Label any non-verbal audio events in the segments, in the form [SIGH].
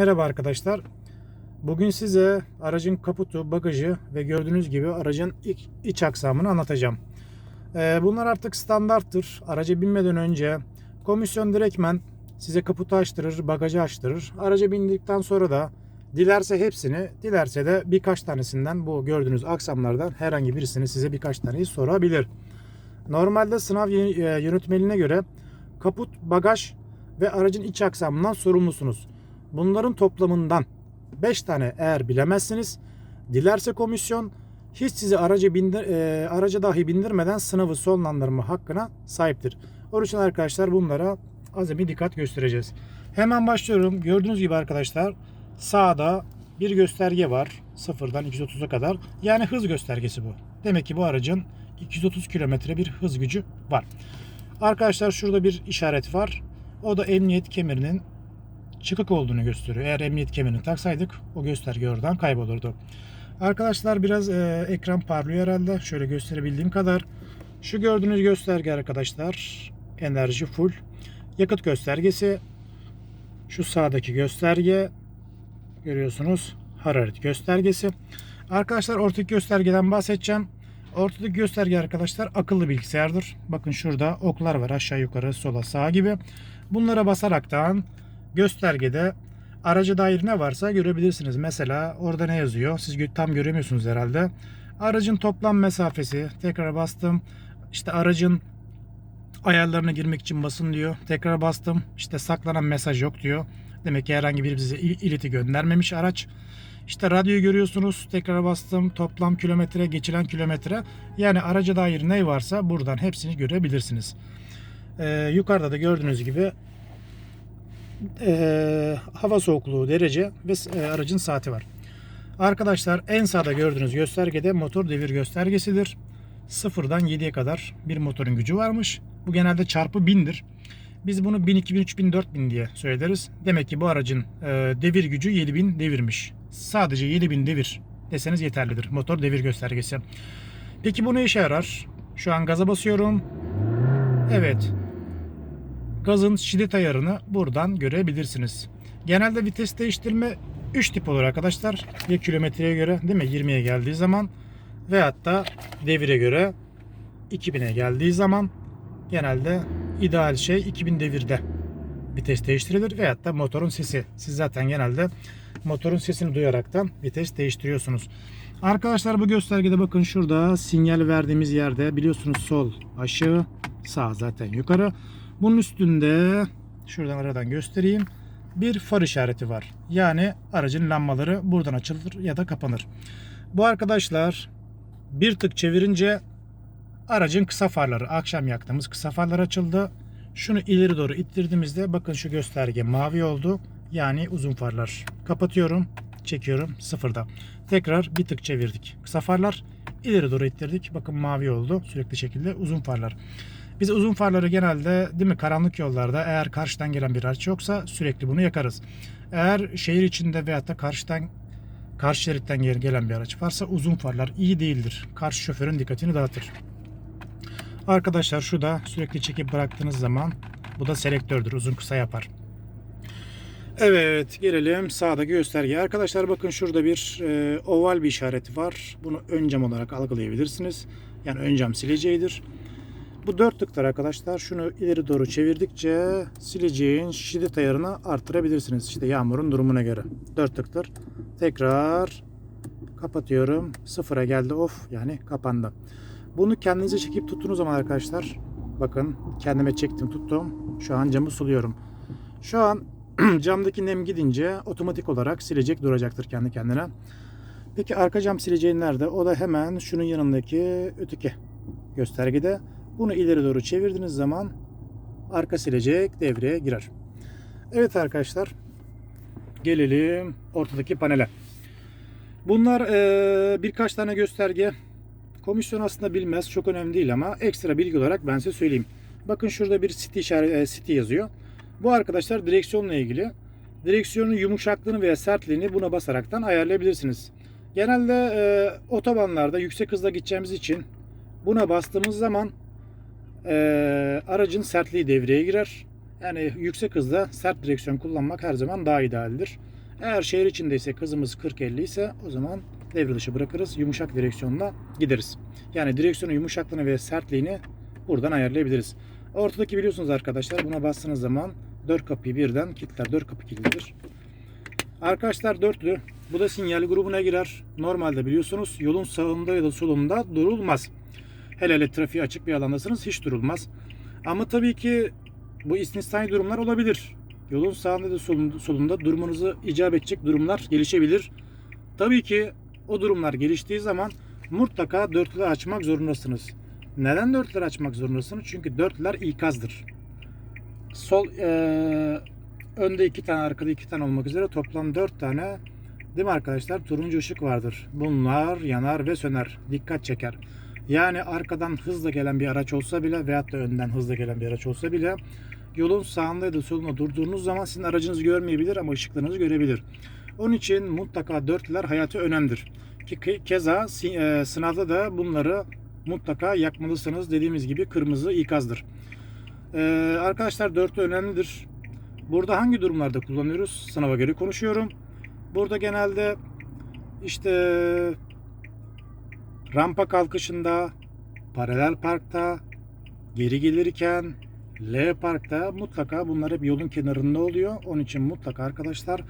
Merhaba arkadaşlar. Bugün size aracın kaputu, bagajı ve gördüğünüz gibi aracın iç, iç aksamını anlatacağım. Ee, bunlar artık standarttır. Araca binmeden önce komisyon direktmen size kaputu açtırır, bagajı açtırır. Araca bindikten sonra da dilerse hepsini, dilerse de birkaç tanesinden bu gördüğünüz aksamlardan herhangi birisini size birkaç taneyi sorabilir. Normalde sınav e, yönetmeliğine göre kaput, bagaj ve aracın iç aksamından sorumlusunuz. Bunların toplamından 5 tane eğer bilemezsiniz, dilerse komisyon hiç sizi araca bindir, e, araca dahi bindirmeden sınavı sonlandırma hakkına sahiptir. Onun için arkadaşlar bunlara azami dikkat göstereceğiz. Hemen başlıyorum. Gördüğünüz gibi arkadaşlar sağda bir gösterge var. Sıfırdan 230'a kadar. Yani hız göstergesi bu. Demek ki bu aracın 230 kilometre bir hız gücü var. Arkadaşlar şurada bir işaret var. O da emniyet kemerinin çıkık olduğunu gösteriyor. Eğer emniyet kemerini taksaydık o gösterge oradan kaybolurdu. Arkadaşlar biraz e, ekran parlıyor herhalde. Şöyle gösterebildiğim kadar. Şu gördüğünüz gösterge arkadaşlar enerji full. Yakıt göstergesi. Şu sağdaki gösterge görüyorsunuz hararet göstergesi. Arkadaşlar ortadaki göstergeden bahsedeceğim. Ortadaki gösterge arkadaşlar akıllı bilgisayardır. Bakın şurada oklar var aşağı yukarı sola sağa gibi. Bunlara basaraktan göstergede araca dair ne varsa görebilirsiniz. Mesela orada ne yazıyor? Siz tam göremiyorsunuz herhalde. Aracın toplam mesafesi. Tekrar bastım. İşte aracın ayarlarına girmek için basın diyor. Tekrar bastım. İşte saklanan mesaj yok diyor. Demek ki herhangi bir bize il- ileti göndermemiş araç. İşte radyoyu görüyorsunuz. Tekrar bastım. Toplam kilometre, geçilen kilometre. Yani araca dair ne varsa buradan hepsini görebilirsiniz. Ee, yukarıda da gördüğünüz gibi e, hava soğukluğu derece ve e, aracın saati var. Arkadaşlar en sağda gördüğünüz göstergede motor devir göstergesidir. Sıfırdan 7'ye kadar bir motorun gücü varmış. Bu genelde çarpı bindir. Biz bunu 1000, 2000, 3000, 4000 diye söyleriz. Demek ki bu aracın e, devir gücü 7000 devirmiş. Sadece 7000 devir deseniz yeterlidir. Motor devir göstergesi. Peki bu ne işe yarar? Şu an gaza basıyorum. Evet. Gazın şiddet ayarını buradan görebilirsiniz. Genelde vites değiştirme 3 tip olur arkadaşlar. Ya kilometreye göre değil mi 20'ye geldiği zaman veyahut da devire göre 2000'e geldiği zaman genelde ideal şey 2000 devirde vites değiştirilir veyahut da motorun sesi. Siz zaten genelde motorun sesini duyaraktan vites değiştiriyorsunuz. Arkadaşlar bu göstergede bakın şurada sinyal verdiğimiz yerde biliyorsunuz sol aşağı sağ zaten yukarı. Bunun üstünde şuradan aradan göstereyim. Bir far işareti var. Yani aracın lambaları buradan açılır ya da kapanır. Bu arkadaşlar bir tık çevirince aracın kısa farları akşam yaktığımız kısa farlar açıldı. Şunu ileri doğru ittirdiğimizde bakın şu gösterge mavi oldu. Yani uzun farlar. Kapatıyorum, çekiyorum sıfırda. Tekrar bir tık çevirdik. Kısa farlar ileri doğru ittirdik. Bakın mavi oldu sürekli şekilde uzun farlar. Biz uzun farları genelde değil mi karanlık yollarda eğer karşıdan gelen bir araç yoksa sürekli bunu yakarız. Eğer şehir içinde veyahut da karşıdan karşı şeritten gel- gelen bir araç varsa uzun farlar iyi değildir. Karşı şoförün dikkatini dağıtır. Arkadaşlar şu da sürekli çekip bıraktığınız zaman bu da selektördür. Uzun kısa yapar. Evet gelelim sağdaki göstergeye. Arkadaşlar bakın şurada bir e, oval bir işareti var. Bunu ön cam olarak algılayabilirsiniz. Yani ön cam sileceğidir. Bu dört tıktır arkadaşlar. Şunu ileri doğru çevirdikçe sileceğin şiddet ayarını arttırabilirsiniz. İşte yağmurun durumuna göre. Dört tıktır. Tekrar kapatıyorum. Sıfıra geldi off yani kapandı. Bunu kendinize çekip tuttuğunuz zaman arkadaşlar bakın kendime çektim tuttum. Şu an camı suluyorum. Şu an [CLEARS THROAT] camdaki nem gidince otomatik olarak silecek duracaktır kendi kendine. Peki arka cam sileceğin nerede? O da hemen şunun yanındaki öteki göstergede. Bunu ileri doğru çevirdiğiniz zaman arka silecek devreye girer. Evet arkadaşlar gelelim ortadaki panele. Bunlar eee, birkaç tane gösterge. Komisyon aslında bilmez. Çok önemli değil ama ekstra bilgi olarak ben size söyleyeyim. Bakın şurada bir city, işaret, e, city yazıyor. Bu arkadaşlar direksiyonla ilgili. Direksiyonun yumuşaklığını veya sertliğini buna basaraktan ayarlayabilirsiniz. Genelde e, otobanlarda yüksek hızla gideceğimiz için buna bastığımız zaman e, aracın sertliği devreye girer. Yani yüksek hızda sert direksiyon kullanmak her zaman daha idealdir. Eğer şehir içindeyse hızımız 40-50 ise o zaman devre dışı bırakırız. Yumuşak direksiyonla gideriz. Yani direksiyonun yumuşaklığını ve sertliğini buradan ayarlayabiliriz. Ortadaki biliyorsunuz arkadaşlar buna bastığınız zaman 4 kapıyı birden kilitler. 4 kapı kilitlidir. Arkadaşlar dörtlü. Bu da sinyal grubuna girer. Normalde biliyorsunuz yolun sağında ya da solunda durulmaz. Hele hele trafiği açık bir alandasınız hiç durulmaz. Ama tabii ki bu istisnai durumlar olabilir. Yolun sağında da solunda, solunda durmanızı icap edecek durumlar gelişebilir. Tabii ki o durumlar geliştiği zaman mutlaka dörtlüleri açmak zorundasınız. Neden dörtlüleri açmak zorundasınız? Çünkü dörtlüler ikazdır. Sol eee, önde iki tane arkada iki tane olmak üzere toplam dört tane değil mi arkadaşlar turuncu ışık vardır. Bunlar yanar ve söner. Dikkat çeker. Yani arkadan hızla gelen bir araç olsa bile veyahut da önden hızla gelen bir araç olsa bile yolun sağında ya da solunda durduğunuz zaman sizin aracınızı görmeyebilir ama ışıklarınızı görebilir. Onun için mutlaka dörtlüler hayatı önemlidir. Ki ke- keza e, sınavda da bunları mutlaka yakmalısınız. Dediğimiz gibi kırmızı ikazdır. Ee, arkadaşlar dörtlü önemlidir. Burada hangi durumlarda kullanıyoruz? Sınava göre konuşuyorum. Burada genelde işte rampa kalkışında, paralel parkta, geri gelirken, L parkta mutlaka bunlar hep yolun kenarında oluyor. Onun için mutlaka arkadaşlar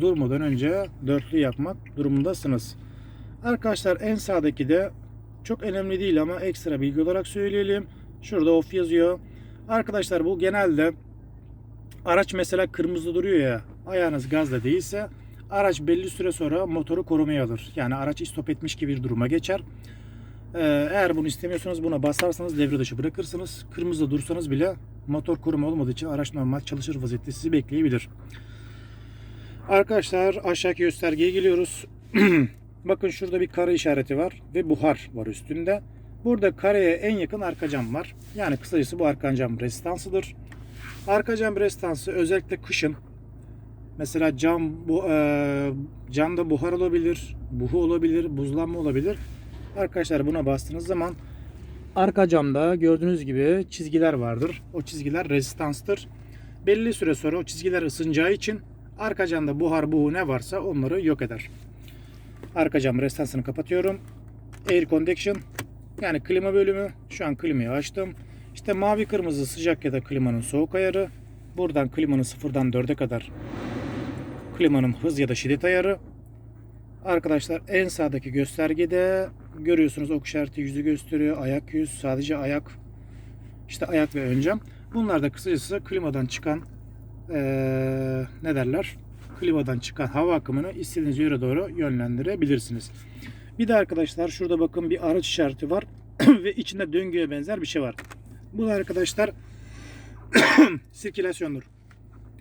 durmadan önce dörtlü yapmak durumundasınız. Arkadaşlar en sağdaki de çok önemli değil ama ekstra bilgi olarak söyleyelim. Şurada off yazıyor. Arkadaşlar bu genelde araç mesela kırmızı duruyor ya ayağınız gazda değilse araç belli süre sonra motoru korumaya alır. Yani araç istop etmiş gibi bir duruma geçer. Ee, eğer bunu istemiyorsanız buna basarsanız devre dışı bırakırsınız. Kırmızıda dursanız bile motor koruma olmadığı için araç normal çalışır vaziyette sizi bekleyebilir. Arkadaşlar aşağıki göstergeye geliyoruz. [CLEARS THROAT] Bakın şurada bir kare işareti var ve buhar var üstünde. Burada kareye en yakın arka cam var. Yani kısacası bu arka cam resistansıdır. Arka cam rezistansı özellikle kışın mesela cam bu e, camda buhar olabilir, buhu olabilir, buzlanma olabilir. Arkadaşlar buna bastığınız zaman arka camda gördüğünüz gibi çizgiler vardır. O çizgiler rezistanstır. Belli süre sonra o çizgiler ısınacağı için arka camda buhar, buhu ne varsa onları yok eder. Arka cam rezistansını kapatıyorum. Air condition yani klima bölümü. Şu an klimayı açtım. İşte mavi kırmızı sıcak ya da klimanın soğuk ayarı. Buradan klimanın sıfırdan 4'e kadar klimanın hız ya da şiddet ayarı. Arkadaşlar en sağdaki göstergede görüyorsunuz ok işareti yüzü gösteriyor. Ayak yüz sadece ayak. İşte ayak ve ön cam. Bunlar da kısacası klimadan çıkan eee, ne derler? Klimadan çıkan hava akımını istediğiniz yöre doğru yönlendirebilirsiniz. Bir de arkadaşlar şurada bakın bir araç işareti var [CLEARS THROAT] ve içinde döngüye benzer bir şey var. Bu da arkadaşlar [CLEARS THROAT] sirkülasyondur.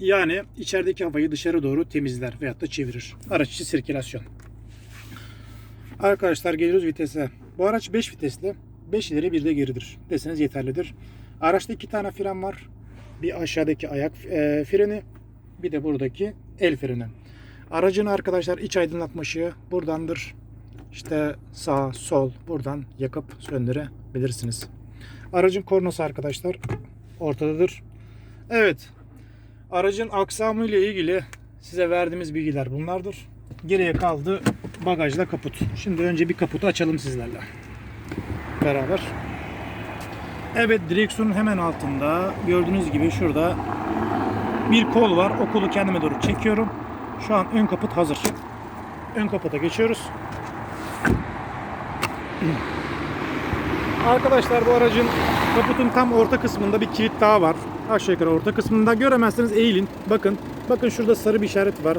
Yani içerideki havayı dışarı doğru temizler veyahut da çevirir. Araç içi sirkülasyon. Arkadaşlar geliyoruz vitese. Bu araç 5 vitesli. 5 ileri bir de geridir. Deseniz yeterlidir. Araçta iki tane fren var. Bir aşağıdaki ayak e, freni. Bir de buradaki el freni. Aracın arkadaşlar iç aydınlatma ışığı buradandır. İşte sağ, sol buradan yakıp söndürebilirsiniz. Aracın kornası arkadaşlar ortadadır. Evet. Aracın aksamı ile ilgili size verdiğimiz bilgiler bunlardır. Geriye kaldı bagajla kaput. Şimdi önce bir kaputu açalım sizlerle. Beraber. Evet direksiyonun hemen altında gördüğünüz gibi şurada bir kol var. O kolu kendime doğru çekiyorum. Şu an ön kaput hazır. Ön kaputa geçiyoruz. Arkadaşlar bu aracın kaputun tam orta kısmında bir kilit daha var. Aşağı yukarı orta kısmında göremezseniz eğilin. Bakın. Bakın şurada sarı bir işaret var.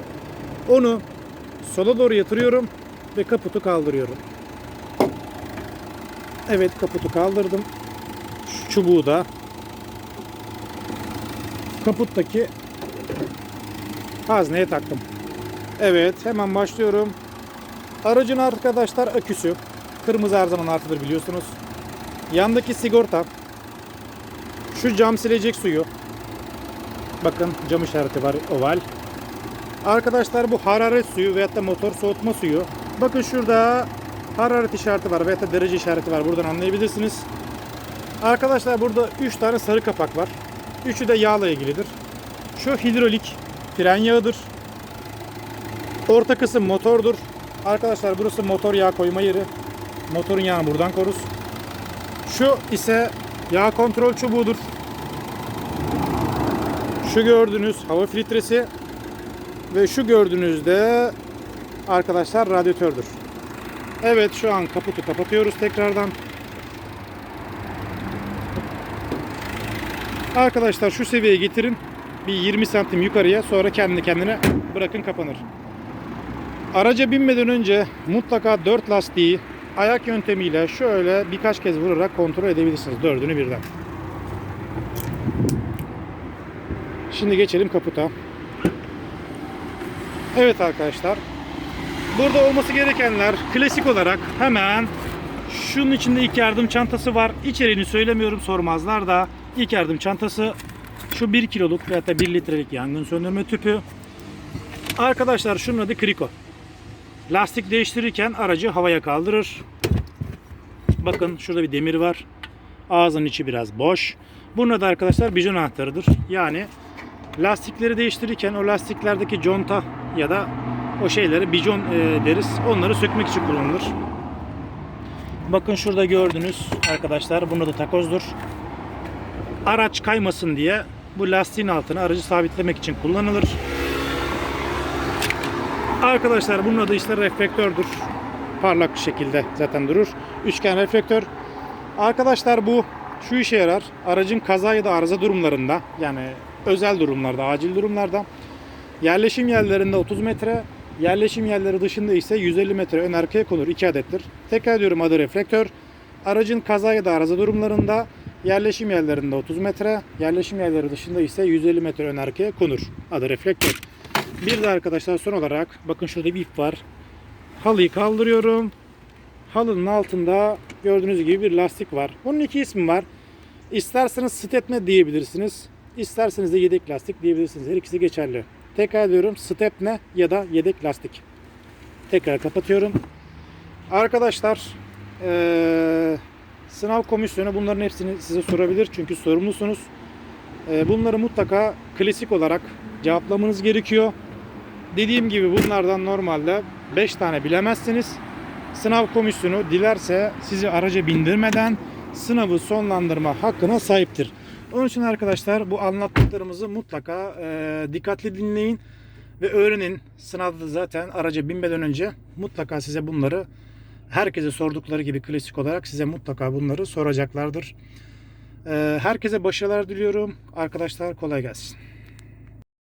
Onu sola doğru yatırıyorum ve kaputu kaldırıyorum. Evet kaputu kaldırdım. Şu çubuğu da kaputtaki hazneye taktım. Evet hemen başlıyorum. Aracın arkadaşlar aküsü. Kırmızı her zaman artıdır biliyorsunuz. Yandaki sigorta. Şu cam silecek suyu. Bakın cam işareti var oval. Arkadaşlar bu hararet suyu veyahut da motor soğutma suyu. Bakın şurada hararet işareti var veyahut da derece işareti var. Buradan anlayabilirsiniz. Arkadaşlar burada 3 tane sarı kapak var. Üçü de yağla ilgilidir. Şu hidrolik fren yağıdır. Orta kısım motordur. Arkadaşlar burası motor yağ koyma yeri. Motorun yağını buradan koruz. Şu ise yağ kontrol çubuğudur. Şu gördüğünüz hava filtresi ve şu gördüğünüz de arkadaşlar radyatördür. Evet şu an kaputu kapatıyoruz tekrardan. Arkadaşlar şu seviyeye getirin. Bir 20 santim yukarıya sonra kendi kendine bırakın kapanır. Araca binmeden önce mutlaka 4 lastiği ayak yöntemiyle şöyle birkaç kez vurarak kontrol edebilirsiniz. Dördünü birden. Şimdi geçelim kaputa. Evet arkadaşlar. Burada olması gerekenler klasik olarak hemen şunun içinde ilk yardım çantası var. İçeriğini söylemiyorum sormazlar da ilk yardım çantası şu 1 kiloluk veya da 1 litrelik yangın söndürme tüpü. Arkadaşlar şunun adı kriko. Lastik değiştirirken aracı havaya kaldırır. Bakın şurada bir demir var. Ağzının içi biraz boş. Bunun adı arkadaşlar bijon anahtarıdır. Yani lastikleri değiştirirken o lastiklerdeki conta ya da o şeyleri bijon e, deriz. Onları sökmek için kullanılır. Bakın şurada gördünüz arkadaşlar bunun adı takozdur. Araç kaymasın diye bu lastiğin altına aracı sabitlemek için kullanılır. Arkadaşlar bunun adı işte reflektördür. Parlak bir şekilde zaten durur. Üçgen reflektör. Arkadaşlar bu şu işe yarar. Aracın kaza ya da arıza durumlarında yani özel durumlarda, acil durumlarda yerleşim yerlerinde 30 metre, yerleşim yerleri dışında ise 150 metre ön arkaya konur. 2 adettir. Tekrar ediyorum adı reflektör. Aracın kaza ya da arıza durumlarında yerleşim yerlerinde 30 metre, yerleşim yerleri dışında ise 150 metre ön arkaya konur. Adı reflektör. Bir de arkadaşlar son olarak bakın şurada bir ip var. Halıyı kaldırıyorum. Halının altında gördüğünüz gibi bir lastik var. Bunun iki ismi var. İsterseniz stepne diyebilirsiniz. İsterseniz de yedek lastik diyebilirsiniz. Her ikisi geçerli. Tekrar ediyorum stepne ya da yedek lastik. Tekrar kapatıyorum. Arkadaşlar eee, sınav komisyonu bunların hepsini size sorabilir. Çünkü sorumlusunuz. Bunları mutlaka klasik olarak cevaplamanız gerekiyor. Dediğim gibi bunlardan normalde 5 tane bilemezsiniz. Sınav komisyonu dilerse sizi araca bindirmeden sınavı sonlandırma hakkına sahiptir. Onun için arkadaşlar bu anlattıklarımızı mutlaka e, dikkatli dinleyin ve öğrenin. Sınavda da zaten araca binmeden önce mutlaka size bunları herkese sordukları gibi klasik olarak size mutlaka bunları soracaklardır. E, herkese başarılar diliyorum. Arkadaşlar kolay gelsin.